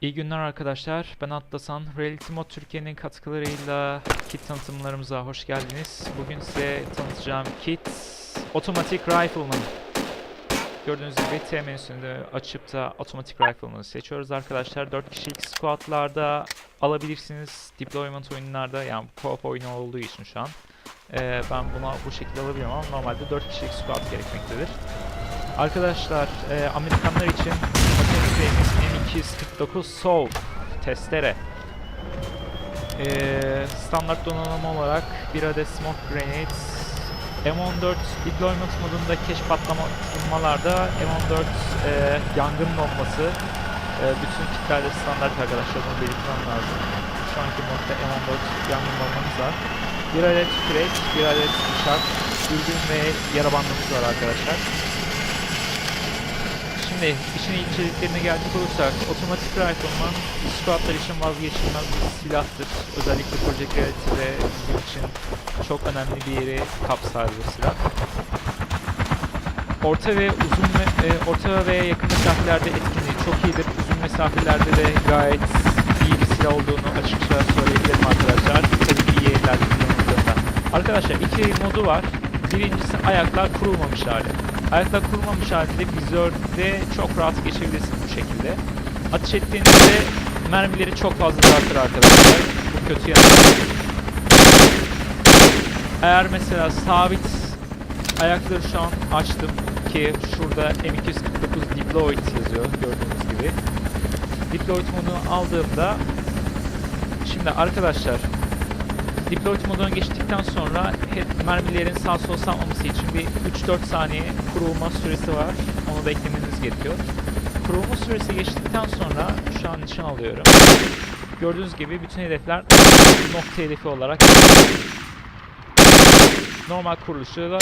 İyi günler arkadaşlar. Ben Atlasan. Reality Mod Türkiye'nin katkılarıyla kit tanıtımlarımıza hoş geldiniz. Bugün size tanıtacağım kit Automatic Rifleman. Gördüğünüz gibi T menüsünde açıp da Automatic Rifleman'ı seçiyoruz arkadaşlar. 4 kişilik squadlarda alabilirsiniz. Deployment oyunlarda yani co-op oyunu olduğu için şu an. Ee, ben buna bu şekilde alabiliyorum ama normalde 4 kişilik squad gerekmektedir. Arkadaşlar e, Amerikanlar için Ateşlerimiz M249 Soul testere. E, standart donanım olarak bir adet smoke grenade, M14 deployment modunda keş patlamalarda M14 e, yangın bombası e, bütün kitlerde standart arkadaşlar bunu belirtmem lazım. Şu anki modda M14 yangın bombamız var. Bir adet kürek, bir adet bıçak, dürbün ve yara bandımız var arkadaşlar. Şimdi işin içeriklerine gelecek olursak otomatik rifleman squadlar için vazgeçilmez bir silahtır. Özellikle Project Reality ve bizim için çok önemli bir yeri kapsar bu silah. Orta ve uzun e, orta ve yakın mesafelerde etkinliği çok iyidir. Uzun mesafelerde de gayet iyi bir silah olduğunu açıkça söyleyebilirim arkadaşlar. Tabii ki yerlerde kullanıldığında. Arkadaşlar iki modu var. Birincisi ayaklar kurulmamış hali. Ayaklar kurulmamış halinde vizörde çok rahat geçebilirsiniz bu şekilde. Ateş ettiğinizde mermileri çok fazla dağıtır arkadaşlar. Bu kötü yanı. Eğer mesela sabit ayakları şu an açtım ki şurada M249 Deployed yazıyor gördüğünüz gibi. Deployed modunu aldığımda şimdi arkadaşlar Deployed moduna geçtikten sonra hep mermilerin sağ sol sapmaması için bir 3-4 saniye kurulma süresi var. Onu da eklemeniz gerekiyor. Kurulma süresi geçtikten sonra şu an nişan alıyorum. Gördüğünüz gibi bütün hedefler nokta hedefi olarak normal kuruluşu da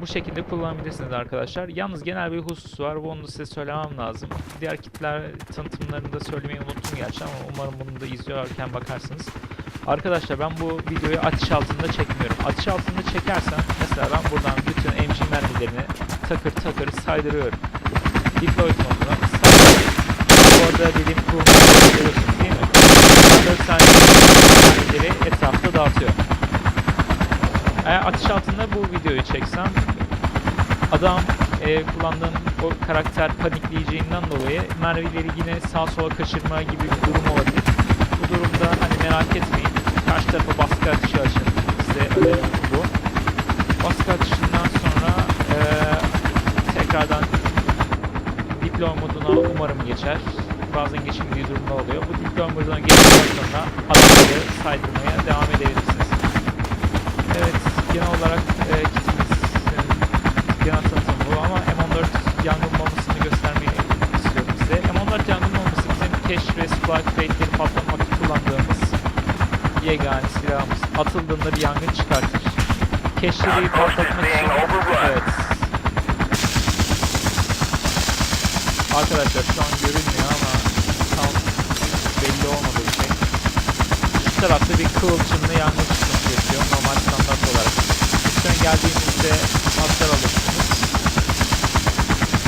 bu şekilde kullanabilirsiniz arkadaşlar. Yalnız genel bir husus var. Bunu da size söylemem lazım. Diğer kitler tanıtımlarında söylemeyi unuttum gerçi ama umarım bunu da izliyorken bakarsınız. Arkadaşlar ben bu videoyu atış altında çekmiyorum. Atış altında çekersem mesela ben buradan bütün MG mermilerini takır takır saydırıyorum. Deploy moduna saydırıyorum. Bu arada dediğim kurulmayı görüyorsunuz değil mi? 4 saniye mermileri etrafta dağıtıyor. Eğer atış altında bu videoyu çeksem adam e, kullandığım o karakter panikleyeceğinden dolayı mermileri yine sağ sola kaçırma gibi bir durum olabilir. Bu durumda hani merak etmeyin. Karşı tarafa baskı atışı açın. Size önerim bu. Baskı atışından sonra e, tekrardan deploy moduna umarım geçer. Bazen geçildiği durumda oluyor. Bu deploy moduna geçtikten sonra adamları saydırmaya devam edebilirsiniz. Evet, genel olarak e, kitimiz e, genel tanıtım bu ama M14 yangın bombasını göstermeyi istiyorum size. M14 yangın bombası bizim cache ve supply crate'leri patlatmak için kullandığımız yegane silahımız. Atıldığında bir yangın çıkartır. Cache'leri patlatmak için... Evet. Arkadaşlar şu an görünmüyor ama tam belli olmadığı şey. Şu tarafta bir kıvılcımlı yangın çıkması gerekiyor normal standart olarak. Üstüne geldiğimizde hasar alırsınız.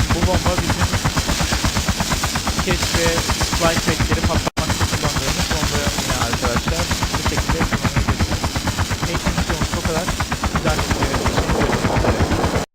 Bu bomba bizim keşke supply crackleri patlatmak